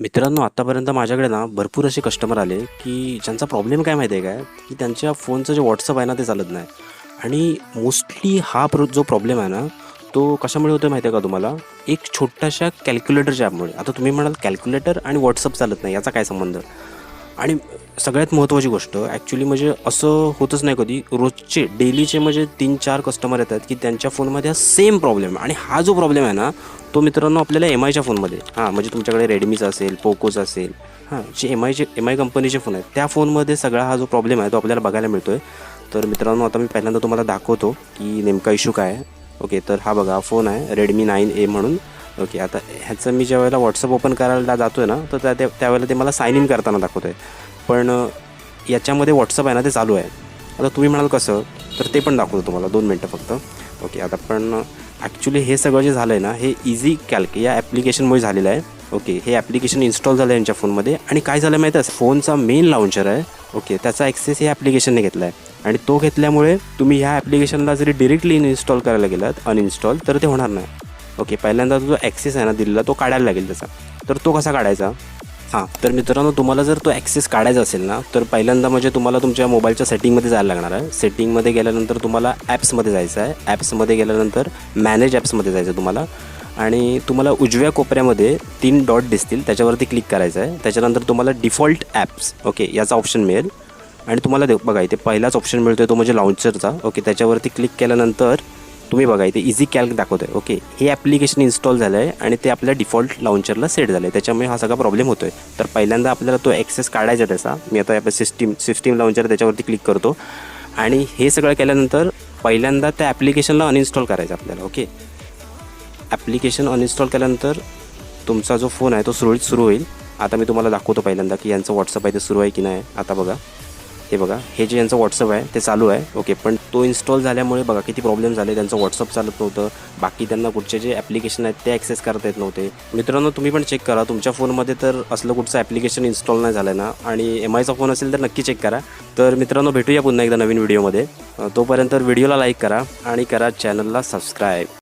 मित्रांनो आत्तापर्यंत माझ्याकडे ना भरपूर असे कस्टमर आले की ज्यांचा प्रॉब्लेम काय माहिती आहे काय? की त्यांच्या फोनचं जे व्हॉट्सअप आहे ना ते चालत नाही. आणि मोस्टली हा प्रो जो प्रॉब्लेम आहे ना तो कशामुळे होतो माहिती आहे का तुम्हाला? एक छोट्याशा कॅल्क्युलेटरच्या ॲपमुळे. आता तुम्ही म्हणाल कॅल्क्युलेटर आणि व्हॉट्सअप चालत नाही याचा काय संबंध? आणि सगळ्यात महत्त्वाची गोष्ट ॲक्च्युली म्हणजे असं होतच नाही कधी रोजचे डेलीचे म्हणजे तीन चार कस्टमर येतात की त्यांच्या फोनमध्ये हा सेम प्रॉब्लेम आणि हा जो प्रॉब्लेम आहे ना तो मित्रांनो आपल्याला एम आयच्या फोनमध्ये हां म्हणजे तुमच्याकडे रेडमीचा असेल पोकोचा असेल हां जे एम आयचे एम आय कंपनीचे फोन आहेत त्या फोनमध्ये सगळा हा जो प्रॉब्लेम आहे तो आपल्याला बघायला मिळतो आहे तर मित्रांनो आता मी पहिल्यांदा तुम्हाला दाखवतो की नेमका इशू काय आहे. ओके तर हा बघा फोन आहे रेडमी नाईन ए म्हणून. ओके आता ह्याचं मी ज्यावेळेला व्हॉट्सअप ओपन करायला जातो आहे ना तर त्या त्यावेळेला ते मला साईन इन करताना दाखवतो आहे पण याच्यामध्ये व्हॉट्सअप आहे ना ते चालू आहे. आता तुम्ही म्हणाल कसं? तर ते पण दाखवतो तुम्हाला दोन मिनटं फक्त. ओके आता पण ॲक्च्युली हे सगळं जे झालं आहे ना हे इझी कॅल्क या ॲप्लिकेशनमुळे झालेलं आहे. ओके हे ॲप्लिकेशन इन्स्टॉल झालं आहे यांच्या फोनमध्ये आणि काय झालं माहिती आहे फोनचा मेन लाँचर आहे. ओके त्याचा ॲक्सेस या ॲप्लिकेशनने घेतला आहे आणि तो घेतल्यामुळे तुम्ही ह्या ॲप्लिकेशनला जरी डिरेक्टली इन्स्टॉल करायला गेलात अनइन्स्टॉल तर ते होणार नाही. ओके पहिल्यांदा जो ॲक्सेस आहे ना दिलेला तो काढायला लागेल त्याचा. तर तो कसा काढायचा? हां तर मित्रांनो तुम्हाला जर तो ॲक्सेस काढायचा असेल ना तर पहिल्यांदा म्हणजे तुम्हाला तुमच्या मोबाईलच्या सेटिंगमध्ये जायला लागणार आहे. सेटिंगमध्ये गेल्यानंतर तुम्हाला ॲप्समध्ये जायचं आहे. ॲप्समध्ये गेल्यानंतर मॅनेज ॲप्समध्ये जायचं आहे तुम्हाला. आणि तुम्हाला उजव्या कोपऱ्यामध्ये तीन डॉट दिसतील त्याच्यावरती क्लिक करायचं आहे. त्याच्यानंतर तुम्हाला डिफॉल्ट ॲप्स ओके याचा ऑप्शन मिळेल. आणि तुम्हाला दे बघा इथे पहिलाच ऑप्शन मिळतो आहे तो म्हणजे लॉन्चरचा ओके त्याच्यावरती क्लिक केल्यानंतर तुम्ही बघा इथे इझी कॅल्क दाखवतो आहे ओके हे ॲप्लिकेशन इन्स्टॉल झालं आहे आणि ते आपल्या डिफॉल्ट लॉन्चरला सेट झालं आहे त्याच्यामुळे हा सगळा प्रॉब्लेम होतो आहे तर पहिल्यांदा आपल्याला तो ॲक्सेस काढायचा त्याचा मी आता आपल्या सिस्टीम सिस्टीम लॉन्चर त्याच्यावरती क्लिक करतो. आणि हे सगळं केल्यानंतर पहिल्यांदा त्या ॲप्लिकेशनला अनइन्स्टॉल करायचं आपल्याला. ओके ॲप्लिकेशन अनइन्स्टॉल केल्यानंतर तुमचा जो फोन आहे तो सुरळीत सुरू होईल. आता मी तुम्हाला दाखवतो पहिल्यांदा की यांचं व्हॉट्सअप आहे ते सुरू आहे की नाही. आता बघा. हे बघा हे जे यांचं व्हॉट्सअप आहे ते चालू आहे. ओके पण तो इन्स्टॉल झाल्यामुळे बघा किती प्रॉब्लेम झाले. त्यांचं व्हॉट्सअप चालत नव्हतं. बाकी त्यांना कुठचे जे ॲप्लिकेशन आहेत ते ॲक्सेस करता येत नव्हते. मित्रांनो तुम्ही पण चेक करा. तुमच्या फोनमध्ये तर असलं कुठचं ॲप्लिकेशन इन्स्टॉल नाही झालं ना. आणि एम आयचा फोन असेल तर नक्की चेक करा. तर मित्रांनो भेटूया पुन्हा एकदा नवीन व्हिडिओमध्ये तोपर्यंत व्हिडिओला लाईक करा आणि करा चॅनलला सबस्क्राईब